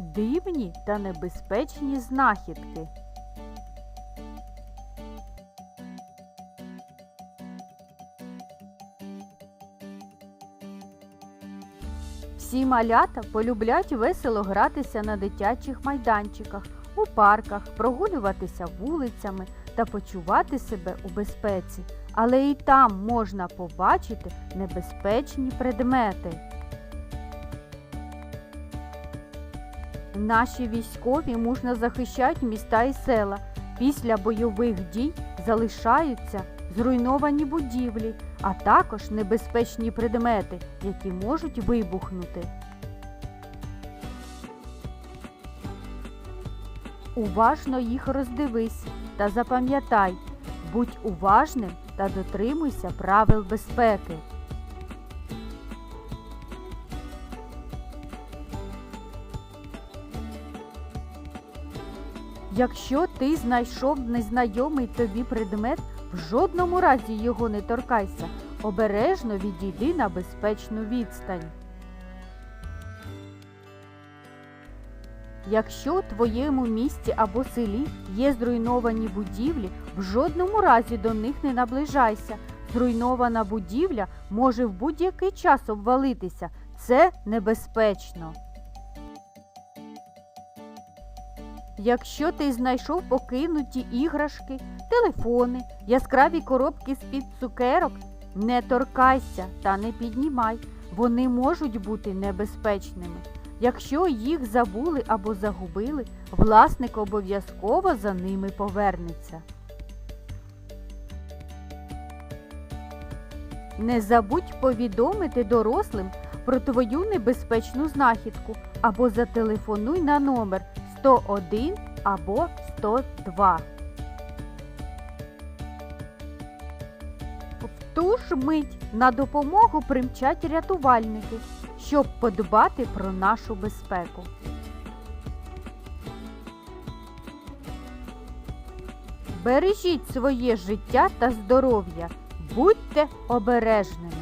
Дивні та небезпечні знахідки. Всі малята полюблять весело гратися на дитячих майданчиках, у парках, прогулюватися вулицями та почувати себе у безпеці. Але і там можна побачити небезпечні предмети. Наші військові мужно захищають міста і села. Після бойових дій залишаються зруйновані будівлі, а також небезпечні предмети, які можуть вибухнути. Уважно їх роздивись та запам'ятай, будь уважним та дотримуйся правил безпеки. Якщо ти знайшов незнайомий тобі предмет, в жодному разі його не торкайся. Обережно відійди на безпечну відстань. Якщо у твоєму місті або селі є зруйновані будівлі, в жодному разі до них не наближайся. Зруйнована будівля може в будь-який час обвалитися. Це небезпечно. Якщо ти знайшов покинуті іграшки, телефони, яскраві коробки з-під цукерок, не торкайся та не піднімай. Вони можуть бути небезпечними. Якщо їх забули або загубили, власник обов'язково за ними повернеться. Не забудь повідомити дорослим про твою небезпечну знахідку або зателефонуй на номер 101 або 102. В ту ж мить на допомогу примчать рятувальники, щоб подбати про нашу безпеку. Бережіть своє життя та здоров'я, будьте обережними.